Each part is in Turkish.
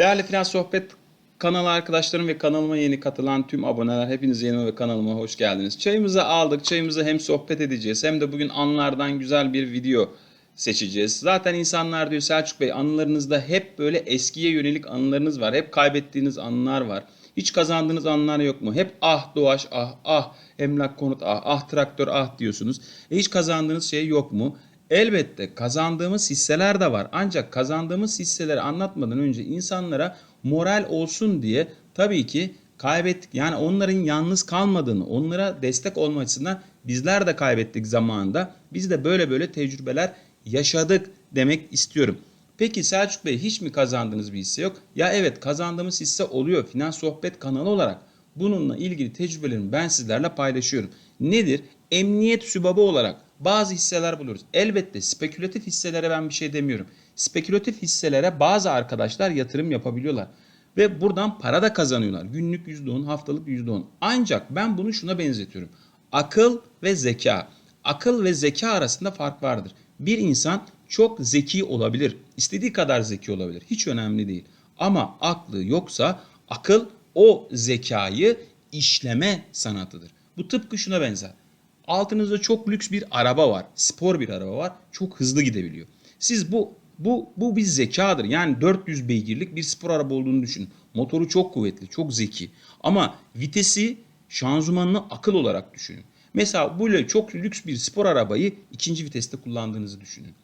Değerli Finans Sohbet kanalı arkadaşlarım ve kanalıma yeni katılan tüm aboneler hepiniz yeni ve kanalıma hoş geldiniz. Çayımızı aldık. Çayımızı hem sohbet edeceğiz hem de bugün anılardan güzel bir video seçeceğiz. Zaten insanlar diyor Selçuk Bey anılarınızda hep böyle eskiye yönelik anılarınız var. Hep kaybettiğiniz anılar var. Hiç kazandığınız anılar yok mu? Hep ah doğaç ah ah emlak konut ah ah traktör ah diyorsunuz. E hiç kazandığınız şey yok mu? Elbette kazandığımız hisseler de var. Ancak kazandığımız hisseleri anlatmadan önce insanlara moral olsun diye tabii ki kaybettik. Yani onların yalnız kalmadığını, onlara destek olma bizler de kaybettik zamanında. Biz de böyle böyle tecrübeler yaşadık demek istiyorum. Peki Selçuk Bey hiç mi kazandığınız bir hisse yok? Ya evet kazandığımız hisse oluyor. Finans Sohbet kanalı olarak bununla ilgili tecrübelerimi ben sizlerle paylaşıyorum. Nedir? Emniyet sübabı olarak bazı hisseler buluyoruz. Elbette spekülatif hisselere ben bir şey demiyorum. Spekülatif hisselere bazı arkadaşlar yatırım yapabiliyorlar. Ve buradan para da kazanıyorlar. Günlük %10, haftalık %10. Ancak ben bunu şuna benzetiyorum. Akıl ve zeka. Akıl ve zeka arasında fark vardır. Bir insan çok zeki olabilir. istediği kadar zeki olabilir. Hiç önemli değil. Ama aklı yoksa akıl o zekayı işleme sanatıdır. Bu tıpkı şuna benzer. Altınızda çok lüks bir araba var. Spor bir araba var. Çok hızlı gidebiliyor. Siz bu bu bu bir zekadır. Yani 400 beygirlik bir spor araba olduğunu düşünün. Motoru çok kuvvetli, çok zeki. Ama vitesi, şanzımanını akıl olarak düşünün. Mesela böyle çok lüks bir spor arabayı ikinci viteste kullandığınızı düşünün.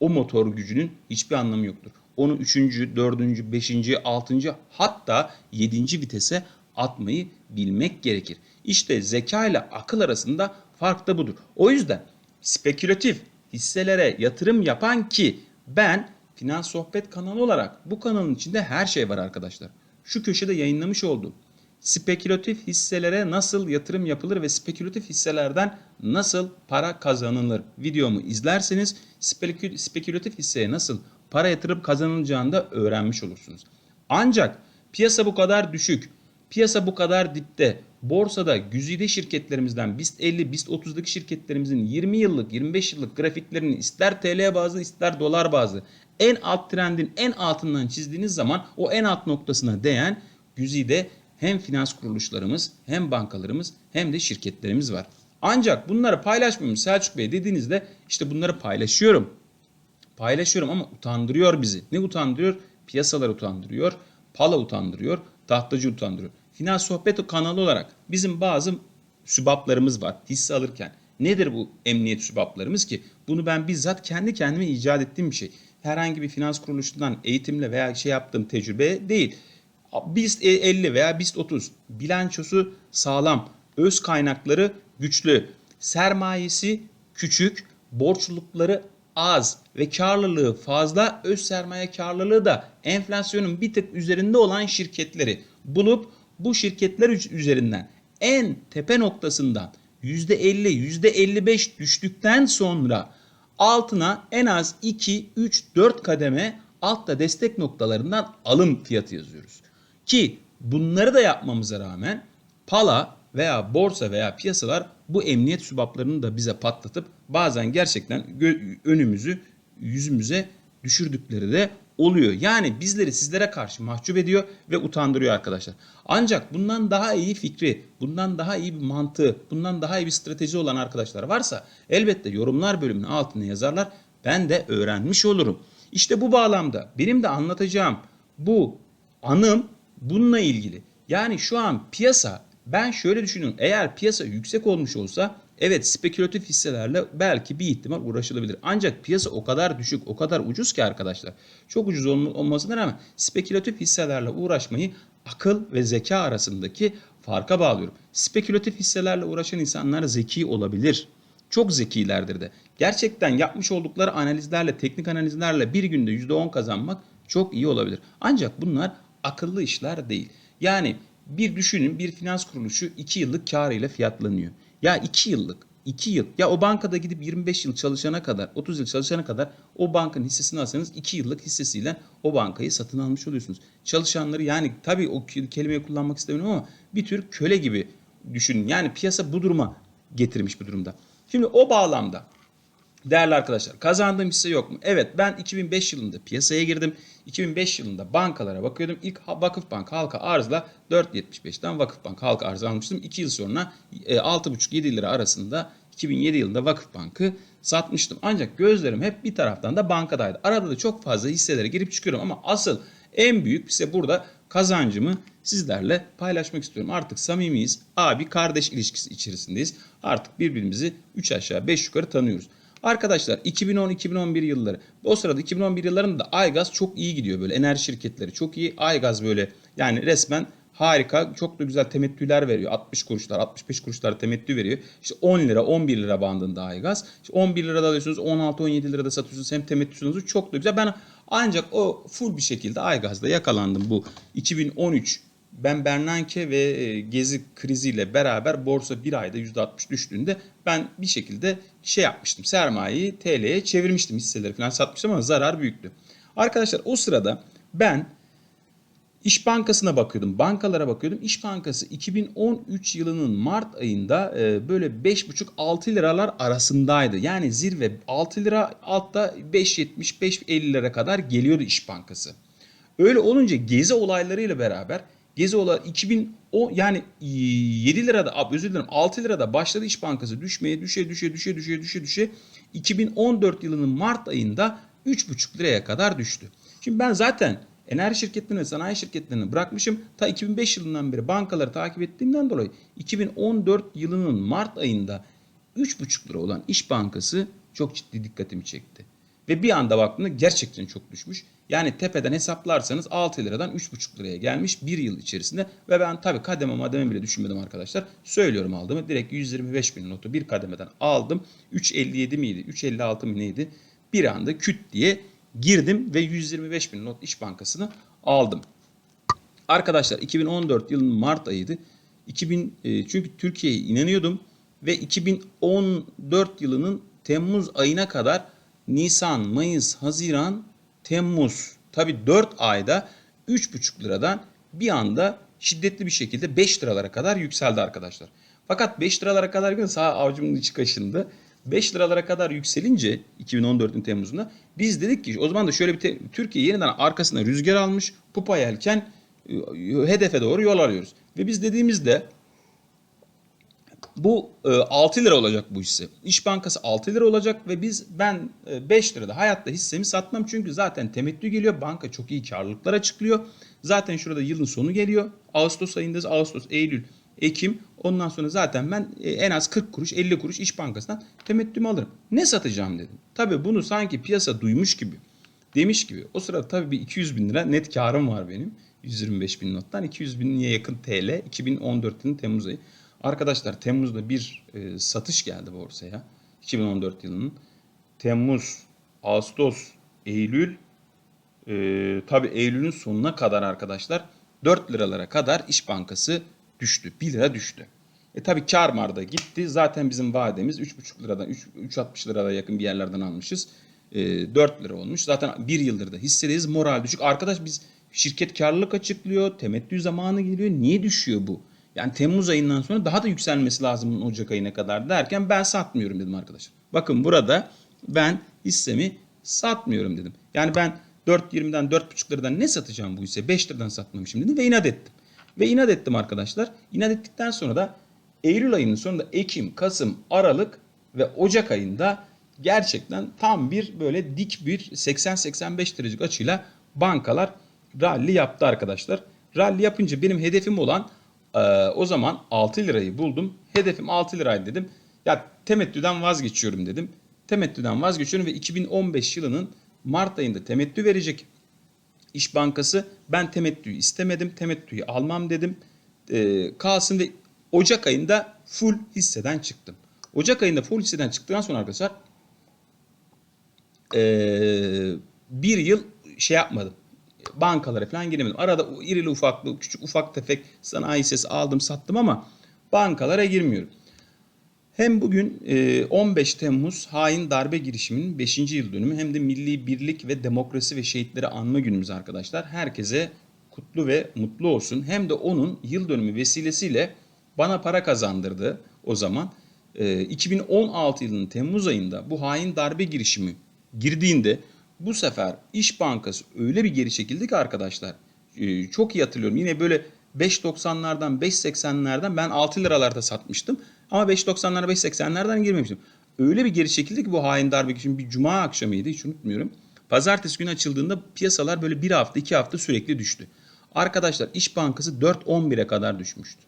O motor gücünün hiçbir anlamı yoktur. Onu üçüncü, dördüncü, beşinci, altıncı hatta yedinci vitese atmayı bilmek gerekir. İşte zeka ile akıl arasında fark da budur. O yüzden spekülatif hisselere yatırım yapan ki ben Finans Sohbet kanalı olarak bu kanalın içinde her şey var arkadaşlar. Şu köşede yayınlamış olduğum spekülatif hisselere nasıl yatırım yapılır ve spekülatif hisselerden nasıl para kazanılır videomu izlerseniz spekü- spekülatif hisseye nasıl para yatırıp kazanılacağını da öğrenmiş olursunuz. Ancak piyasa bu kadar düşük, piyasa bu kadar dipte, borsada güzide şirketlerimizden BIST 50, BIST 30'daki şirketlerimizin 20 yıllık, 25 yıllık grafiklerini ister TL bazlı ister dolar bazlı en alt trendin en altından çizdiğiniz zaman o en alt noktasına değen güzide hem finans kuruluşlarımız hem bankalarımız hem de şirketlerimiz var. Ancak bunları paylaşmıyorum Selçuk Bey dediğinizde işte bunları paylaşıyorum. Paylaşıyorum ama utandırıyor bizi. Ne utandırıyor? Piyasalar utandırıyor, pala utandırıyor, tahtacı utandırıyor. Finans Sohbet kanalı olarak bizim bazı sübaplarımız var hisse alırken. Nedir bu emniyet sübaplarımız ki? Bunu ben bizzat kendi kendime icat ettiğim bir şey. Herhangi bir finans kuruluşundan eğitimle veya şey yaptığım tecrübe değil. BIST 50 veya BIST 30 bilançosu sağlam, öz kaynakları güçlü, sermayesi küçük, borçlulukları az ve karlılığı fazla, öz sermaye karlılığı da enflasyonun bir tık üzerinde olan şirketleri bulup bu şirketler üzerinden en tepe noktasından %50, %55 düştükten sonra altına en az 2, 3, 4 kademe altta destek noktalarından alım fiyatı yazıyoruz. Ki bunları da yapmamıza rağmen pala veya borsa veya piyasalar bu emniyet sübaplarını da bize patlatıp bazen gerçekten önümüzü yüzümüze düşürdükleri de oluyor. Yani bizleri sizlere karşı mahcup ediyor ve utandırıyor arkadaşlar. Ancak bundan daha iyi fikri, bundan daha iyi bir mantığı, bundan daha iyi bir strateji olan arkadaşlar varsa elbette yorumlar bölümünün altına yazarlar. Ben de öğrenmiş olurum. İşte bu bağlamda benim de anlatacağım bu anım bununla ilgili. Yani şu an piyasa ben şöyle düşünüyorum. Eğer piyasa yüksek olmuş olsa evet spekülatif hisselerle belki bir ihtimal uğraşılabilir. Ancak piyasa o kadar düşük, o kadar ucuz ki arkadaşlar. Çok ucuz olmasına rağmen spekülatif hisselerle uğraşmayı akıl ve zeka arasındaki farka bağlıyorum. Spekülatif hisselerle uğraşan insanlar zeki olabilir. Çok zekilerdir de. Gerçekten yapmış oldukları analizlerle, teknik analizlerle bir günde %10 kazanmak çok iyi olabilir. Ancak bunlar akıllı işler değil. Yani bir düşünün bir finans kuruluşu 2 yıllık karıyla fiyatlanıyor. Ya 2 yıllık 2 yıl ya o bankada gidip 25 yıl çalışana kadar 30 yıl çalışana kadar o bankanın hissesini alsanız 2 yıllık hissesiyle o bankayı satın almış oluyorsunuz. Çalışanları yani tabii o kelimeyi kullanmak istemiyorum ama bir tür köle gibi düşünün. Yani piyasa bu duruma getirmiş bu durumda. Şimdi o bağlamda Değerli arkadaşlar kazandığım hisse yok mu? Evet ben 2005 yılında piyasaya girdim. 2005 yılında bankalara bakıyordum. İlk Vakıfbank halka arzla 4.75'ten Vakıfbank halka arz almıştım. 2 yıl sonra e, 6.5-7 lira arasında 2007 yılında Vakıfbank'ı satmıştım. Ancak gözlerim hep bir taraftan da bankadaydı. Arada da çok fazla hisselere girip çıkıyorum ama asıl en büyük ise burada kazancımı sizlerle paylaşmak istiyorum. Artık samimiyiz. Abi kardeş ilişkisi içerisindeyiz. Artık birbirimizi 3 aşağı 5 yukarı tanıyoruz. Arkadaşlar 2010-2011 yılları. O sırada 2011 yıllarında da Aygaz çok iyi gidiyor böyle. Enerji şirketleri çok iyi. Aygaz böyle yani resmen harika. Çok da güzel temettüler veriyor. 60 kuruşlar, 65 kuruşlar temettü veriyor. İşte 10 lira, 11 lira bandında Aygaz. İşte 11 lirada alıyorsunuz, 16-17 lirada satıyorsunuz. Hem temettüsünüz çok da güzel. Ben ancak o full bir şekilde Aygaz'da yakalandım bu 2013 ben Bernanke ve e, Gezi kriziyle beraber borsa bir ayda %60 düştüğünde ben bir şekilde şey yapmıştım. Sermayeyi TL'ye çevirmiştim hisseleri falan satmıştım ama zarar büyüktü. Arkadaşlar o sırada ben İş Bankası'na bakıyordum, bankalara bakıyordum. İş Bankası 2013 yılının Mart ayında e, böyle 5,5-6 liralar arasındaydı. Yani zirve 6 lira altta 5.70-5.50 lira kadar geliyordu İş Bankası. Öyle olunca gezi olaylarıyla beraber gezi olay 2010 yani 7 lirada özür dilerim 6 lirada başladı İş Bankası düşmeye düşe düşe düşe düşe düşe düşe 2014 yılının Mart ayında 3,5 liraya kadar düştü. Şimdi ben zaten enerji şirketlerini ve sanayi şirketlerini bırakmışım. Ta 2005 yılından beri bankaları takip ettiğimden dolayı 2014 yılının Mart ayında 3,5 lira olan İş Bankası çok ciddi dikkatimi çekti. Ve bir anda baktığımda gerçekten çok düşmüş. Yani tepeden hesaplarsanız 6 liradan 3,5 liraya gelmiş bir yıl içerisinde. Ve ben tabii kademe mademe bile düşünmedim arkadaşlar. Söylüyorum aldığımı. Direkt 125 bin notu bir kademeden aldım. 3.57 miydi? 3.56 mı neydi? Bir anda küt diye girdim ve 125 bin not İş Bankası'nı aldım. Arkadaşlar 2014 yılının Mart ayıydı. 2000 e, çünkü Türkiye'ye inanıyordum ve 2014 yılının Temmuz ayına kadar Nisan, Mayıs, Haziran, Temmuz tabi 4 ayda 3,5 liradan bir anda şiddetli bir şekilde 5 liralara kadar yükseldi arkadaşlar. Fakat 5 liralara kadar yükseldi sağ avucumun içi kaşındı. 5 liralara kadar yükselince 2014'ün Temmuz'unda biz dedik ki o zaman da şöyle bir Türkiye yeniden arkasına rüzgar almış pupa yelken e, hedefe doğru yol arıyoruz. Ve biz dediğimizde bu e, 6 lira olacak bu hisse. İş Bankası 6 lira olacak ve biz ben e, 5 lirada hayatta hissemi satmam çünkü zaten temettü geliyor. Banka çok iyi karlılıklar açıklıyor. Zaten şurada yılın sonu geliyor. Ağustos ayındayız. Ağustos, Eylül, Ekim. Ondan sonra zaten ben e, en az 40 kuruş, 50 kuruş İş Bankası'ndan temettümü alırım. Ne satacağım dedim. Tabii bunu sanki piyasa duymuş gibi, demiş gibi. O sırada tabii bir 200 bin lira net karım var benim. 125 bin nottan 200 binliğe yakın TL 2014'ün Temmuz ayı. Arkadaşlar Temmuz'da bir e, satış geldi borsaya. 2014 yılının. Temmuz, Ağustos, Eylül e, tabii Eylül'ün sonuna kadar arkadaşlar 4 liralara kadar İş Bankası düştü. 1 lira düştü. E tabii kar marda gitti. Zaten bizim vademiz 3,5 liradan 3, 3,60 liraya yakın bir yerlerden almışız. E, 4 lira olmuş. Zaten bir yıldır da hissedeyiz. Moral düşük. Arkadaş biz şirket karlılık açıklıyor. Temettü zamanı geliyor. Niye düşüyor bu? Yani Temmuz ayından sonra daha da yükselmesi lazım Ocak ayına kadar derken ben satmıyorum dedim arkadaşlar. Bakın burada ben hissemi satmıyorum dedim. Yani ben 4.20'den 4.5 liradan ne satacağım bu hisse? 5 liradan satmamışım dedim ve inat ettim. Ve inat ettim arkadaşlar. İnat ettikten sonra da Eylül ayının sonunda Ekim, Kasım, Aralık ve Ocak ayında gerçekten tam bir böyle dik bir 80-85 derecelik açıyla bankalar rally yaptı arkadaşlar. Rally yapınca benim hedefim olan ee, o zaman 6 lirayı buldum. Hedefim 6 liraydı dedim. Ya temettüden vazgeçiyorum dedim. Temettüden vazgeçiyorum ve 2015 yılının Mart ayında temettü verecek İş Bankası. Ben temettüyü istemedim. Temettüyü almam dedim. Ee, kalsın ve Ocak ayında full hisseden çıktım. Ocak ayında full hisseden çıktıktan sonra arkadaşlar ee, bir yıl şey yapmadım bankalara falan giremedim. Arada irili ufaklı, küçük ufak tefek sanayi hissesi aldım sattım ama bankalara girmiyorum. Hem bugün e, 15 Temmuz hain darbe girişiminin 5. yıl dönümü hem de milli birlik ve demokrasi ve şehitleri anma günümüz arkadaşlar. Herkese kutlu ve mutlu olsun. Hem de onun yıl dönümü vesilesiyle bana para kazandırdı o zaman. e, 2016 yılının Temmuz ayında bu hain darbe girişimi girdiğinde bu sefer İş Bankası öyle bir geri çekildi ki arkadaşlar e, çok iyi hatırlıyorum. Yine böyle 5.90'lardan 5.80'lerden ben 6 liralarda satmıştım. Ama 5.90'lara 5.80'lerden girmemiştim. Öyle bir geri çekildi ki bu hain darbe girişimi bir cuma akşamıydı hiç unutmuyorum. Pazartesi günü açıldığında piyasalar böyle bir hafta iki hafta sürekli düştü. Arkadaşlar İş Bankası 4.11'e kadar düşmüştü.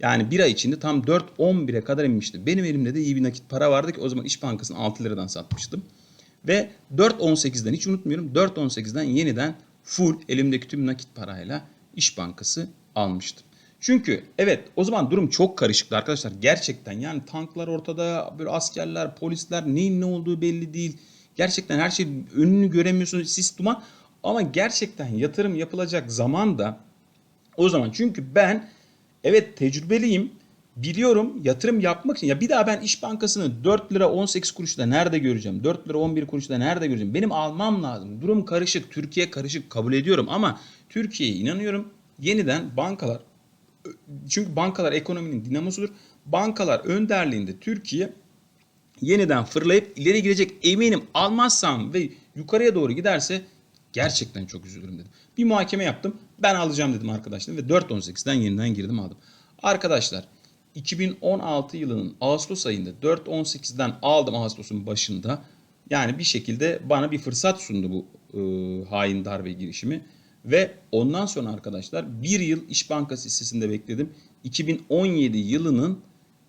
Yani bir ay içinde tam 4.11'e kadar inmişti. Benim elimde de iyi bir nakit para vardı ki o zaman İş Bankası'nı 6 liradan satmıştım. Ve 4.18'den hiç unutmuyorum 4.18'den yeniden full elimdeki tüm nakit parayla İş Bankası almıştım. Çünkü evet o zaman durum çok karışıktı arkadaşlar. Gerçekten yani tanklar ortada, böyle askerler, polisler neyin ne olduğu belli değil. Gerçekten her şey önünü göremiyorsunuz, sis duman. Ama gerçekten yatırım yapılacak zaman da o zaman çünkü ben evet tecrübeliyim. Biliyorum yatırım yapmak için ya bir daha ben İş Bankası'nı 4 lira 18 kuruşta nerede göreceğim? 4 lira 11 kuruşta nerede göreceğim? Benim almam lazım. Durum karışık. Türkiye karışık kabul ediyorum ama Türkiye'ye inanıyorum. Yeniden bankalar çünkü bankalar ekonominin dinamosudur. Bankalar önderliğinde Türkiye yeniden fırlayıp ileri gidecek eminim. Almazsam ve yukarıya doğru giderse gerçekten çok üzülürüm dedim. Bir muhakeme yaptım. Ben alacağım dedim arkadaşlar ve 4.18'den yeniden girdim aldım. Arkadaşlar 2016 yılının Ağustos ayında 4.18'den aldım Ağustos'un başında. Yani bir şekilde bana bir fırsat sundu bu e, hain darbe girişimi. Ve ondan sonra arkadaşlar bir yıl İş Bankası hissesinde bekledim. 2017 yılının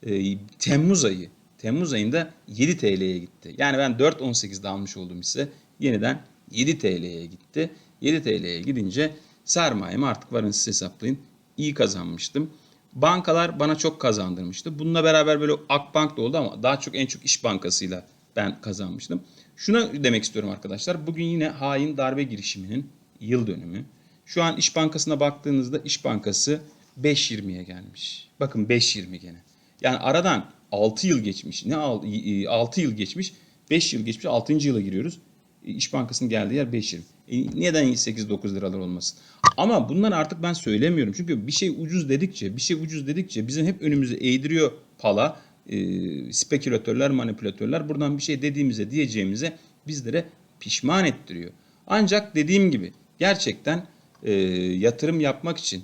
e, Temmuz ayı. Temmuz ayında 7 TL'ye gitti. Yani ben 4.18'de almış olduğum hisse yeniden 7 TL'ye gitti. 7 TL'ye gidince sermayemi artık varın siz hesaplayın iyi kazanmıştım. Bankalar bana çok kazandırmıştı. Bununla beraber böyle Akbank da oldu ama daha çok en çok İş Bankası'yla ben kazanmıştım. Şuna demek istiyorum arkadaşlar. Bugün yine hain darbe girişiminin yıl dönümü. Şu an İş Bankası'na baktığınızda İş Bankası 5.20'ye gelmiş. Bakın 5.20 gene. Yani aradan 6 yıl geçmiş. Ne 6 yıl geçmiş? 5 yıl geçmiş. 6. yıla giriyoruz. İş Bankası'nın geldiği yer 5.20. E neden 8-9 liralar olmasın? Ama bunları artık ben söylemiyorum. Çünkü bir şey ucuz dedikçe, bir şey ucuz dedikçe bizim hep önümüze eğdiriyor pala. E, spekülatörler, manipülatörler. Buradan bir şey dediğimize, diyeceğimize bizlere pişman ettiriyor. Ancak dediğim gibi gerçekten e, yatırım yapmak için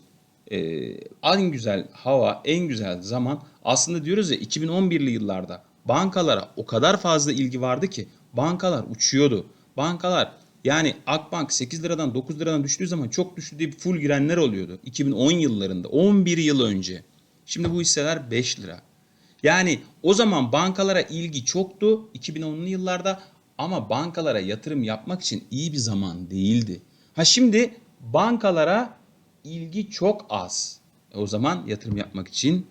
e, en güzel hava, en güzel zaman aslında diyoruz ya 2011'li yıllarda bankalara o kadar fazla ilgi vardı ki bankalar uçuyordu. Bankalar yani Akbank 8 liradan 9 liradan düştüğü zaman çok düştü diye full girenler oluyordu. 2010 yıllarında 11 yıl önce. Şimdi bu hisseler 5 lira. Yani o zaman bankalara ilgi çoktu 2010'lu yıllarda ama bankalara yatırım yapmak için iyi bir zaman değildi. Ha şimdi bankalara ilgi çok az. E o zaman yatırım yapmak için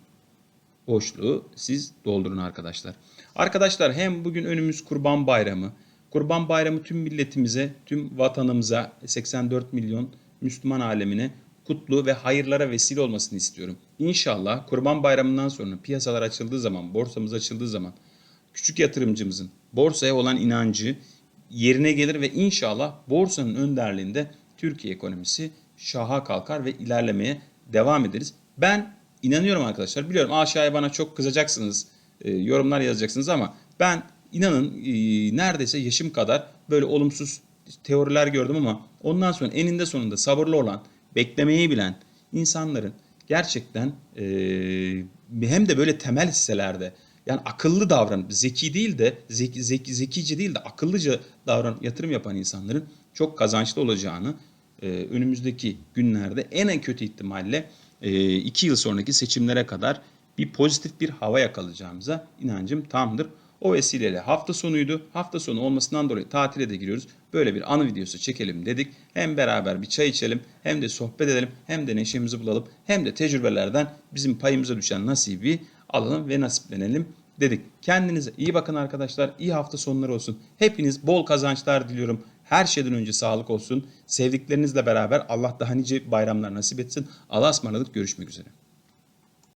boşluğu siz doldurun arkadaşlar. Arkadaşlar hem bugün önümüz Kurban Bayramı. Kurban Bayramı tüm milletimize, tüm vatanımıza, 84 milyon Müslüman alemine kutlu ve hayırlara vesile olmasını istiyorum. İnşallah Kurban Bayramı'ndan sonra piyasalar açıldığı zaman, borsamız açıldığı zaman küçük yatırımcımızın borsaya olan inancı yerine gelir ve inşallah borsanın önderliğinde Türkiye ekonomisi şaha kalkar ve ilerlemeye devam ederiz. Ben inanıyorum arkadaşlar. Biliyorum aşağıya bana çok kızacaksınız, e, yorumlar yazacaksınız ama ben inanın e, neredeyse yaşım kadar böyle olumsuz teoriler gördüm ama ondan sonra eninde sonunda sabırlı olan, beklemeyi bilen insanların gerçekten e, hem de böyle temel hisselerde yani akıllı davran, zeki değil de zeki, zeki, zekice değil de akıllıca davran yatırım yapan insanların çok kazançlı olacağını e, önümüzdeki günlerde en en kötü ihtimalle e, iki yıl sonraki seçimlere kadar bir pozitif bir hava yakalayacağımıza inancım tamdır. O vesileyle hafta sonuydu. Hafta sonu olmasından dolayı tatile de giriyoruz. Böyle bir anı videosu çekelim dedik. Hem beraber bir çay içelim, hem de sohbet edelim, hem de neşemizi bulalım, hem de tecrübelerden bizim payımıza düşen nasibi alalım ve nasiplenelim dedik. Kendinize iyi bakın arkadaşlar. İyi hafta sonları olsun. Hepiniz bol kazançlar diliyorum. Her şeyden önce sağlık olsun. Sevdiklerinizle beraber Allah daha nice bayramlar nasip etsin. Allah'a ısmarladık. Görüşmek üzere.